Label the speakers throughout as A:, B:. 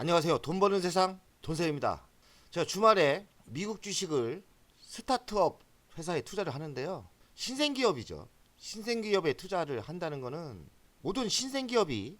A: 안녕하세요. 돈 버는 세상 돈세입니다. 제가 주말에 미국 주식을 스타트업 회사에 투자를 하는데요. 신생기업이죠. 신생기업에 투자를 한다는 거는 모든 신생기업이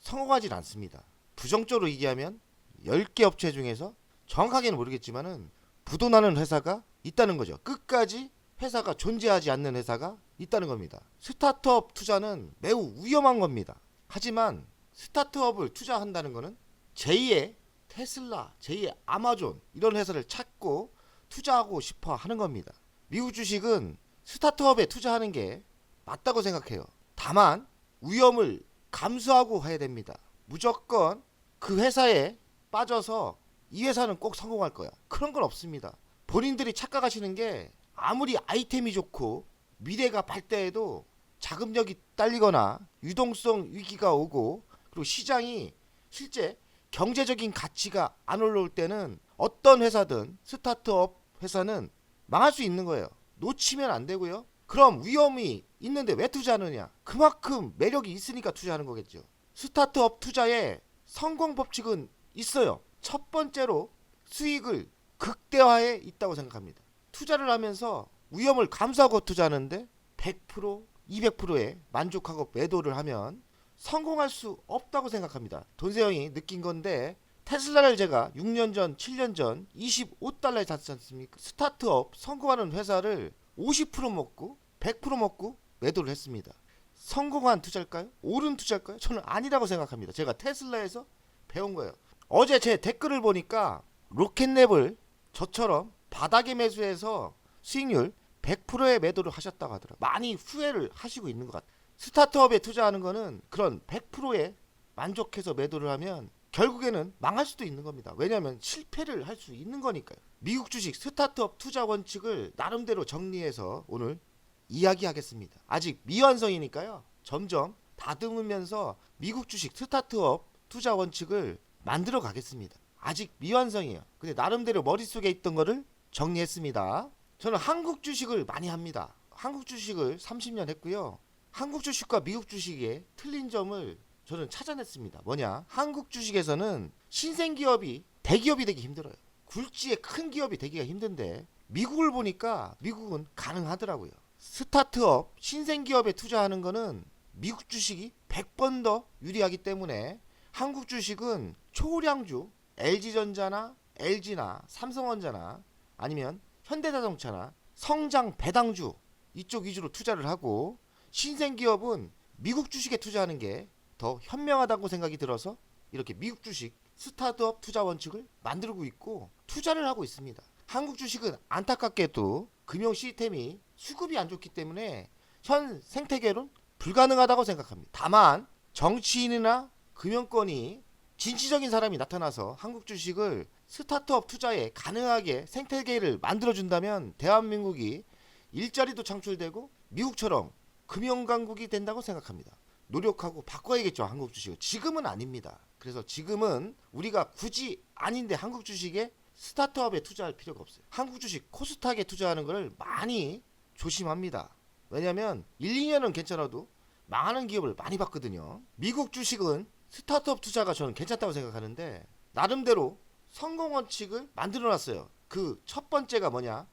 A: 성공하진 않습니다. 부정적으로 얘기하면 10개 업체 중에서 정확하게는 모르겠지만은 부도나는 회사가 있다는 거죠. 끝까지 회사가 존재하지 않는 회사가 있다는 겁니다. 스타트업 투자는 매우 위험한 겁니다. 하지만 스타트업을 투자한다는 거는 제2의 테슬라, 제2의 아마존 이런 회사를 찾고 투자하고 싶어 하는 겁니다. 미국 주식은 스타트업에 투자하는 게 맞다고 생각해요. 다만 위험을 감수하고 해야 됩니다. 무조건 그 회사에 빠져서 이 회사는 꼭 성공할 거야. 그런 건 없습니다. 본인들이 착각하시는 게 아무리 아이템이 좋고 미래가 밝다해도 자금력이 딸리거나 유동성 위기가 오고 그리고 시장이 실제 경제적인 가치가 안 올라올 때는 어떤 회사든 스타트업 회사는 망할 수 있는 거예요. 놓치면 안 되고요. 그럼 위험이 있는데 왜 투자하느냐? 그만큼 매력이 있으니까 투자하는 거겠죠. 스타트업 투자의 성공 법칙은 있어요. 첫 번째로 수익을 극대화해 있다고 생각합니다. 투자를 하면서 위험을 감수하고 투자하는데 100% 200%에 만족하고 매도를 하면 성공할 수 없다고 생각합니다. 돈세형이 느낀 건데 테슬라를 제가 6년 전, 7년 전 25달러에 샀지 않습니까? 스타트업 성공하는 회사를 50% 먹고 100% 먹고 매도를 했습니다. 성공한 투자일까요? 옳은 투자일까요? 저는 아니라고 생각합니다. 제가 테슬라에서 배운 거예요. 어제 제 댓글을 보니까 로켓랩을 저처럼 바닥에 매수해서 수익률 100%의 매도를 하셨다고 하더라. 많이 후회를 하시고 있는 것 같아요. 스타트업에 투자하는 거는 그런 100%에 만족해서 매도를 하면 결국에는 망할 수도 있는 겁니다. 왜냐하면 실패를 할 수 있는 거니까요. 미국 주식 스타트업 투자 원칙을 나름대로 정리해서 오늘 이야기하겠습니다. 아직 미완성이니까요. 점점 다듬으면서 미국 주식 스타트업 투자 원칙을 만들어 가겠습니다. 아직 미완성이에요. 근데 나름대로 머릿속에 있던 거를 정리했습니다. 저는 한국 주식을 많이 합니다. 한국 주식을 30년 했고요. 한국 주식과 미국 주식의 틀린 점을 저는 찾아냈습니다. 뭐냐? 한국 주식에서는 신생 기업이 대기업이 되기 힘들어요. 굴지의 큰 기업이 되기가 힘든데 미국을 보니까 미국은 가능하더라고요. 스타트업 신생 기업에 투자하는 거는 미국 주식이 100번 더 유리하기 때문에 한국 주식은 초량주 LG전자나 LG나 삼성전자나 아니면 현대자동차나 성장 배당주 이쪽 위주로 투자를 하고 신생 기업은 미국 주식에 투자하는 게 더 현명하다고 생각이 들어서 이렇게 미국 주식 스타트업 투자 원칙을 만들고 있고 투자를 하고 있습니다. 한국 주식은 안타깝게도 금융 시스템이 수급이 안 좋기 때문에 현 생태계론 불가능하다고 생각합니다. 다만 정치인이나 금융권이 진취적인 사람이 나타나서 한국 주식을 스타트업 투자에 가능하게 생태계를 만들어준다면 대한민국이 일자리도 창출되고 미국처럼 금융강국이 된다고 생각합니다. 노력하고 바꿔야겠죠 한국 주식을 지금은 아닙니다. 그래서 지금은 우리가 굳이 아닌데 한국 주식에 스타트업에 투자할 필요가 없어요. 한국 주식 코스닥에 투자하는 것을 많이 조심합니다. 왜냐하면 1, 2년은 괜찮아도 망하는 기업을 많이 봤거든요. 미국 주식은 스타트업 투자가 저는 괜찮다고 생각하는데 나름대로 성공 원칙을 만들어 놨어요. 그 첫 번째가 뭐냐?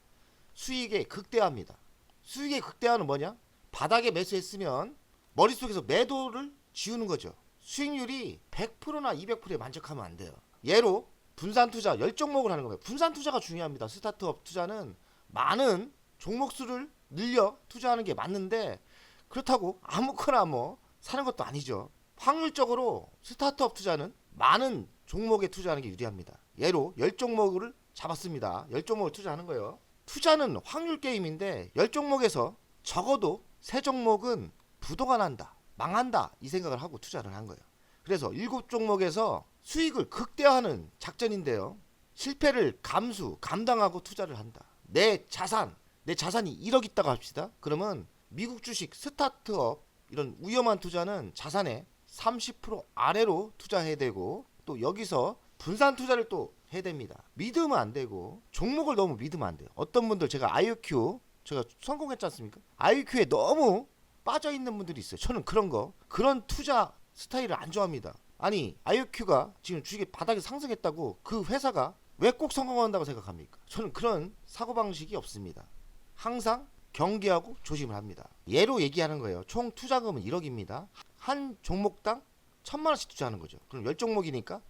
A: 수익의 극대화입니다. 수익의 극대화는 뭐냐? 바닥에 매수했으면 머릿속에서 매도를 지우는 거죠. 수익률이 100%나 200%에 만족하면 안 돼요. 예로 분산 투자 10종목을 하는 겁니다. 분산 투자가 중요합니다. 스타트업 투자는 많은 종목 수를 늘려 투자하는 게 맞는데 그렇다고 아무거나 뭐 사는 것도 아니죠. 확률적으로 스타트업 투자는 많은 종목에 투자하는 게 유리합니다. 예로 10종목을 잡았습니다. 10종목을 투자하는 거예요. 투자는 확률 게임인데 10종목에서 적어도 3종목은 부도가 난다. 망한다. 이 생각을 하고 투자를 한 거예요. 그래서 7종목에서 수익을 극대화하는 작전인데요. 실패를 감수, 감당하고 투자를 한다. 내 자산, 내 자산이 1억 있다고 합시다. 그러면 미국 주식 스타트업 이런 위험한 투자는 자산의 30% 아래로 투자해야 되고 또 여기서 분산 투자를 또 해야 됩니다. 믿으면 안 되고 종목을 너무 믿으면 안 돼요. 어떤 분들 제가 IQ 제가 성공했지 않습니까? IQ에 너무 빠져 있는 분들이 있어요. 저는 그런 거 그런 투자 스타일을 안 좋아합니다. 아니 IOQ가 지금 주식이 바닥에 상승했다고 그 회사가 왜 꼭 성공한다고 생각합니까? 저는 그런 사고 방식이 없습니다. 항상 경계하고 조심을 합니다. 예로 얘기하는 거예요. 총 투자금은 1억입니다. 한 종목당 천만 원씩 투자하는 거죠. 그럼 열 종목이니까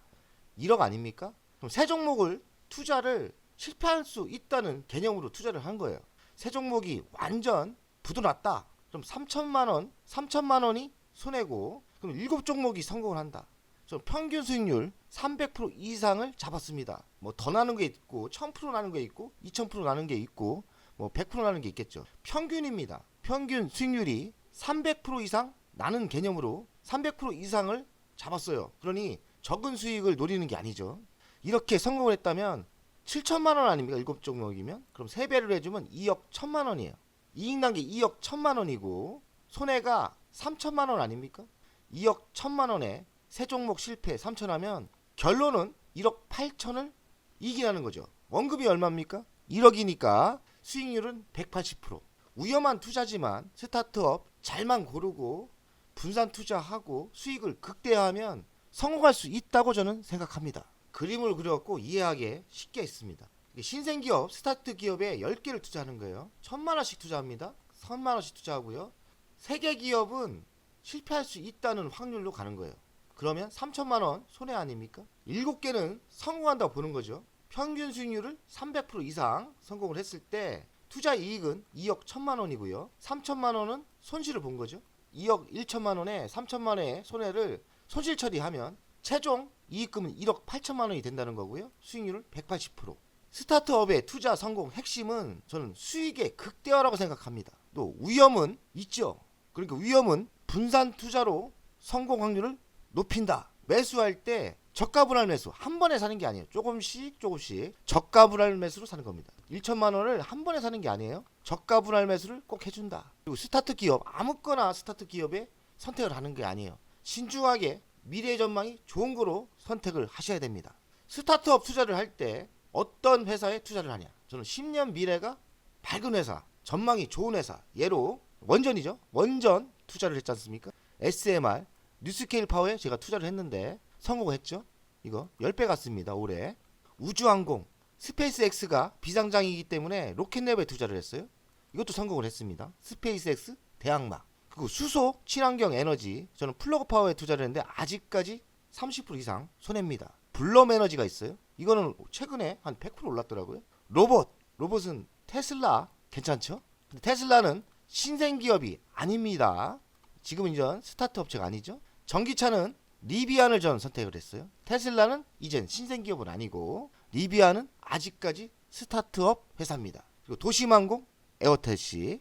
A: 1억 아닙니까? 그럼 세 종목을 투자를 실패할 수 있다는 개념으로 투자를 한 거예요. 세 종목이 완전 부도났다. 그럼 3천만 원, 3천만 원이 손해고 그럼 일곱 종목이 성공을 한다. 저 평균 수익률 300% 이상을 잡았습니다. 뭐 더 나는 게 있고 1000% 나는 게 있고 2000% 나는 게 있고 뭐 100% 나는 게 있겠죠. 평균입니다. 평균 수익률이 300% 이상 나는 개념으로 300% 이상을 잡았어요. 그러니 적은 수익을 노리는 게 아니죠. 이렇게 성공을 했다면 7천만 원 아닙니까? 일곱 종목이면 그럼 세 배를 해주면 2억 1천만 원이에요. 이익 난게 2억 1천만 원이고 손해가 3천만 원 아닙니까? 2억 1천만 원에 세 종목 실패 3천 하면 결론은 1억 8천을 이기라는 거죠. 원금이 얼마입니까? 1억이니까 수익률은 180%. 위험한 투자지만 스타트업 잘만 고르고 분산 투자하고 수익을 극대화하면 성공할 수 있다고 저는 생각합니다. 그림을 그려갖고 이해하기 쉽게 했습니다. 신생기업, 스타트 기업에 10개를 투자하는 거예요. 천만 원씩 투자합니다. 천만 원씩 투자하고요. 세개 기업은 실패할 수 있다는 확률로 가는 거예요. 그러면 3천만 원 손해 아닙니까? 7개는 성공한다고 보는 거죠. 평균 수익률을 300% 이상 성공을 했을 때 투자 이익은 2억 1천만 원이고요. 3천만 원은 손실을 본 거죠. 2억 1천만 원에 3천만 원의 손해를 손실 처리하면 최종 이익금은 1억 8천만 원이 된다는 거고요. 수익률은 180%. 스타트업의 투자 성공 핵심은 저는 수익의 극대화라고 생각합니다. 또 위험은 있죠. 그러니까 위험은 분산 투자로 성공 확률을 높인다. 매수할 때 저가 분할 매수 한 번에 사는 게 아니에요. 조금씩 조금씩 저가 분할 매수로 사는 겁니다. 1천만 원을 한 번에 사는 게 아니에요. 저가 분할 매수를 꼭 해준다. 그리고 스타트 기업 아무거나 스타트 기업에 선택을 하는 게 아니에요. 신중하게 미래 전망이 좋은 거로 선택을 하셔야 됩니다. 스타트업 투자를 할 때 어떤 회사에 투자를 하냐? 저는 10년 미래가 밝은 회사, 전망이 좋은 회사. 예로 원전이죠. 원전 투자를 했지 않습니까? SMR, 뉴스케일 파워에 제가 투자를 했는데 성공을 했죠. 이거 10배 갔습니다. 올해. 우주항공, 스페이스X가 비상장이기 때문에 로켓랩에 투자를 했어요. 이것도 성공을 했습니다. 스페이스X 대항마. 그리고 수소, 친환경 에너지. 저는 플러그 파워에 투자를 했는데 아직까지 30% 이상 손해입니다. 블럼 에너지가 있어요. 이거는 최근에 한 100% 올랐더라고요. 로봇, 로봇은 테슬라 괜찮죠? 근데 테슬라는 신생 기업이 아닙니다. 지금은 이전 스타트 업체가 아니죠. 전기차는 리비안을 전 선택을 했어요. 테슬라는 이젠 신생 기업은 아니고 리비안은 아직까지 스타트업 회사입니다. 그리고 도심항공 에어텔시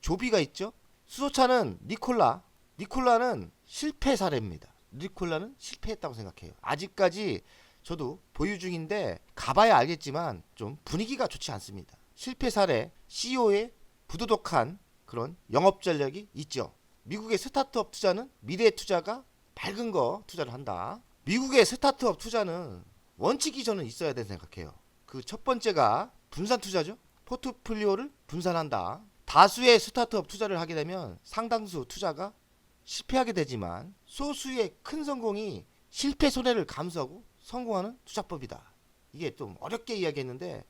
A: 조비가 있죠. 수소차는 니콜라 니콜라는 실패 사례입니다. 니콜라는 실패했다고 생각해요. 아직까지 저도 보유 중인데 가봐야 알겠지만 좀 분위기가 좋지 않습니다. 실패 사례 CEO의 부도덕한 그런 영업 전략이 있죠. 미국의 스타트업 투자는 미래 투자가 밝은 거 투자를 한다. 미국의 스타트업 투자는 원칙이 저는 있어야 된다 생각해요. 그 첫 번째가 분산 투자죠. 포트폴리오를 분산한다. 다수의 스타트업 투자를 하게 되면 상당수 투자가 실패하게 되지만 소수의 큰 성공이 실패 손해를 감수하고 성공하는 투자법이다. 이게 좀 어렵게 이야기했는데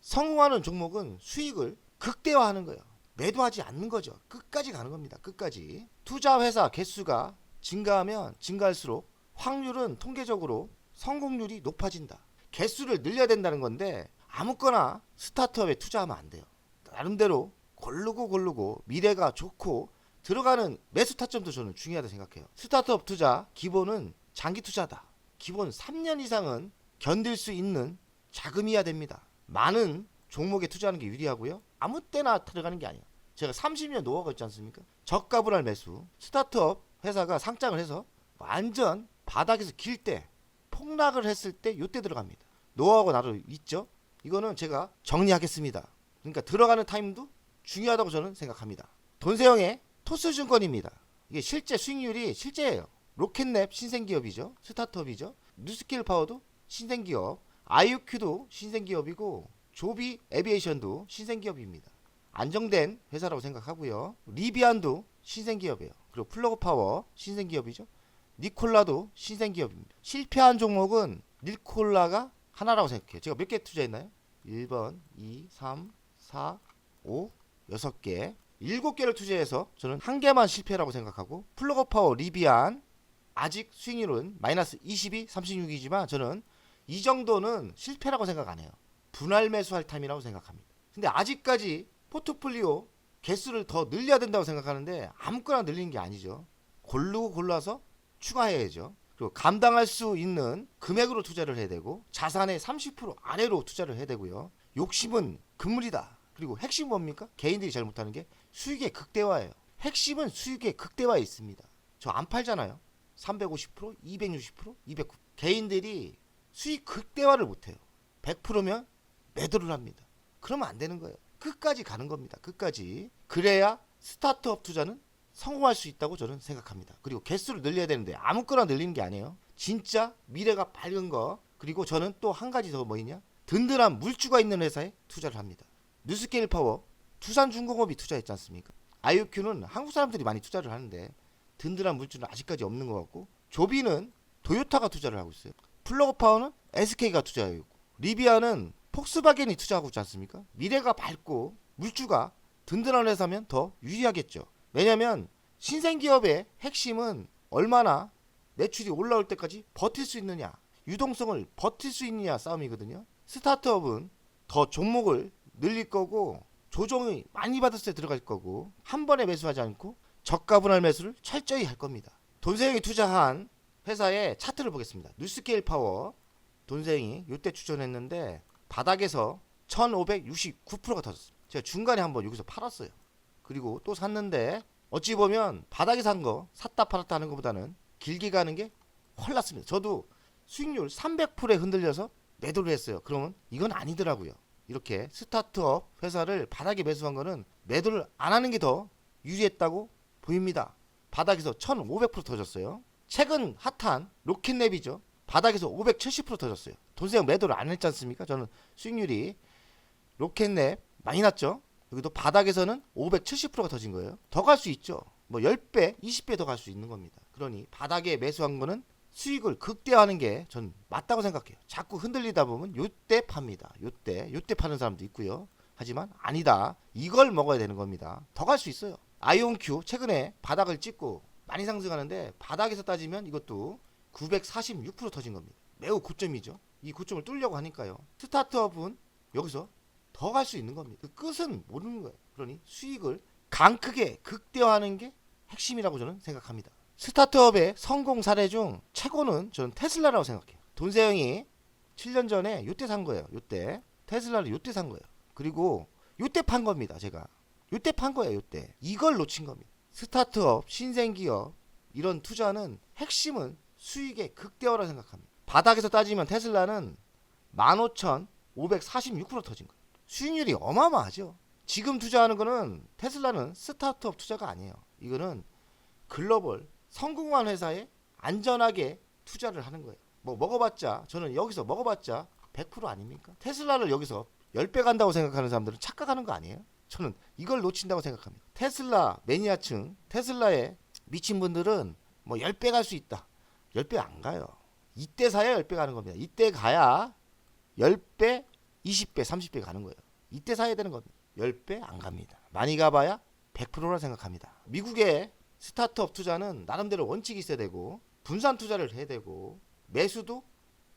A: 성공하는 종목은 수익을 극대화하는 거예요. 매도하지 않는 거죠. 끝까지 가는 겁니다. 끝까지. 투자 회사 개수가 증가하면 증가할수록 확률은 통계적으로 성공률이 높아진다. 개수를 늘려야 된다는 건데 아무거나 스타트업에 투자하면 안 돼요. 나름대로 고르고 고르고 미래가 좋고 들어가는 매수 타점도 저는 중요하다 생각해요. 스타트업 투자 기본은 장기 투자다. 기본 3년 이상은 견딜 수 있는 자금이어야 됩니다. 많은 종목에 투자하는 게 유리하고요. 아무 때나 들어가는 게 아니에요. 제가 30년 노하우가 있지 않습니까? 저가 불알 매수. 스타트업 회사가 상장을 해서 완전 바닥에서 길 때 폭락을 했을 때 요때 들어갑니다. 노하우가 나도 있죠. 이거는 제가 정리하겠습니다. 그러니까 들어가는 타임도 중요하다고 저는 생각합니다. 돈세형의 토스증권입니다. 이게 실제 수익률이 실제예요. 로켓랩 신생기업이죠. 스타트업이죠. 뉴스킬 파워도 신생기업. IOQ도 신생기업이고 조비 에비에이션도 신생기업입니다. 안정된 회사라고 생각하고요. 리비안도 신생기업이에요. 그리고 플러그 파워 신생기업이죠. 니콜라도 신생기업입니다. 실패한 종목은 니콜라가 하나라고 생각해요. 제가 몇 개 투자했나요? 1번, 2, 3, 4, 5, 6개. 7개를 투자해서 저는 한 개만 실패라고 생각하고 플러그 파워 리비안 아직 수익률은 마이너스 22, 36이지만 저는 이 정도는 실패라고 생각 안 해요. 분할 매수할 타임이라고 생각합니다. 근데 아직까지 포트폴리오 개수를 더 늘려야 된다고 생각하는데 아무거나 늘리는 게 아니죠. 고르고 골라서 추가해야죠. 그리고 감당할 수 있는 금액으로 투자를 해야 되고 자산의 30% 아래로 투자를 해야 되고요. 욕심은 금물이다. 그리고 핵심 뭡니까? 개인들이 잘 못하는 게 수익의 극대화예요. 핵심은 수익의 극대화에 있습니다. 저 안 팔잖아요. 350%, 260%, 209. 개인들이 수익 극대화를 못해요. 100%면 매도를 합니다. 그러면 안 되는 거예요. 끝까지 가는 겁니다. 끝까지. 그래야 스타트업 투자는 성공할 수 있다고 저는 생각합니다. 그리고 개수를 늘려야 되는데 아무거나 늘리는 게 아니에요. 진짜 미래가 밝은 거. 그리고 저는 또 한 가지 더뭐 있냐? 든든한 물주가 있는 회사에 투자를 합니다. 뉴스케일 파워, 두산중공업이 투자했지 않습니까? IOQ는 한국 사람들이 많이 투자를 하는데 든든한 물주는 아직까지 없는 것 같고 조비는 도요타가 투자를 하고 있어요. 플러그 파워는 SK가 투자하고 있고 리비아는 폭스바겐이 투자하고 있지 않습니까? 미래가 밝고 물주가 든든한 회사면 더 유리하겠죠. 왜냐하면 신생기업의 핵심은 얼마나 매출이 올라올 때까지 버틸 수 있느냐, 유동성을 버틸 수 있느냐 싸움이거든요. 스타트업은 더 종목을 늘릴 거고 조정이 많이 받을 때 들어갈 거고 한 번에 매수하지 않고 저가 분할 매수를 철저히 할 겁니다. 돈세영이 투자한 회사의 차트를 보겠습니다. 뉴스케일 파워 돈세영이 이때 추천했는데 바닥에서 1569%가 터졌습니다. 제가 중간에 한번 여기서 팔았어요. 그리고 또 샀는데 어찌 보면 바닥에 산 거 샀다 팔았다 하는 것보다는 길게 가는 게 헐났습니다. 저도 수익률 300%에 흔들려서 매도를 했어요. 그러면 이건 아니더라고요. 이렇게 스타트업 회사를 바닥에 매수한 거는 매도를 안 하는 게 더 유리했다고 보입니다. 바닥에서 1500% 터졌어요. 최근 핫한 로켓랩이죠. 바닥에서 570% 터졌어요. 돈세형 매도를 안 했지 않습니까? 저는 수익률이 로켓랩 많이 났죠. 여기도 바닥에서는 570%가 터진 거예요. 더 갈 수 있죠. 뭐 10배, 20배 더 갈 수 있는 겁니다. 그러니 바닥에 매수한 거는 수익을 극대화하는 게 전 맞다고 생각해요. 자꾸 흔들리다 보면 요때 팝니다. 요때, 요때 파는 사람도 있고요. 하지만 아니다. 이걸 먹어야 되는 겁니다. 더 갈 수 있어요. 아이온큐 최근에 바닥을 찍고 많이 상승하는데 바닥에서 따지면 이것도 946% 터진 겁니다. 매우 고점이죠. 이 고점을 뚫려고 하니까요. 스타트업은 여기서 더 갈 수 있는 겁니다. 그 끝은 모르는 거예요. 그러니 수익을 강 크게 극대화하는 게 핵심이라고 저는 생각합니다. 스타트업의 성공 사례 중 최고는 저는 테슬라라고 생각해요. 돈세영이 7년 전에 요때 산 거예요. 요때 테슬라를 요때 산 거예요. 그리고 요때 판 겁니다. 제가 요때 판 거예요. 요때 이걸 놓친 겁니다. 스타트업, 신생기업 이런 투자는 핵심은 수익의 극대화라 생각합니다. 바닥에서 따지면 테슬라는 15,546% 터진 거예요. 수익률이 어마어마하죠. 지금 투자하는 거는 테슬라는 스타트업 투자가 아니에요. 이거는 글로벌 성공한 회사에 안전하게 투자를 하는 거예요. 뭐 먹어봤자 저는 여기서 먹어봤자 100% 아닙니까? 테슬라를 여기서 10배 간다고 생각하는 사람들은 착각하는 거 아니에요? 저는 이걸 놓친다고 생각합니다. 테슬라 매니아층, 테슬라에 미친 분들은 뭐 10배 갈 수 있다. 10배 안 가요. 이때 사야 10배 가는 겁니다. 이때 가야 10배, 20배, 30배 가는 거예요. 이때 사야 되는 겁니다. 10배 안 갑니다. 많이 가봐야 100%라 생각합니다. 미국의 스타트업 투자는 나름대로 원칙이 있어야 되고 분산 투자를 해야 되고 매수도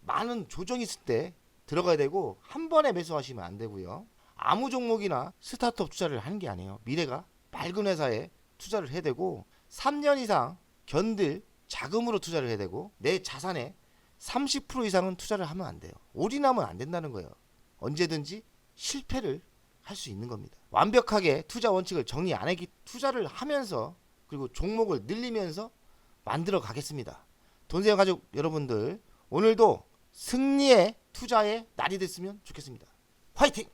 A: 많은 조정이 있을 때 들어가야 되고 한 번에 매수하시면 안 되고요. 아무 종목이나 스타트업 투자를 하는 게 아니에요. 미래가 밝은 회사에 투자를 해야 되고 3년 이상 견딜 자금으로 투자를 해야 되고 내 자산의 30% 이상은 투자를 하면 안 돼요. 올인하면 안 된다는 거예요. 언제든지 실패를 할 수 있는 겁니다. 완벽하게 투자 원칙을 정리 안 하기 투자를 하면서 그리고 종목을 늘리면서 만들어 가겠습니다. 돈세영 가족 여러분들 오늘도 승리의 투자의 날이 됐으면 좋겠습니다. 화이팅!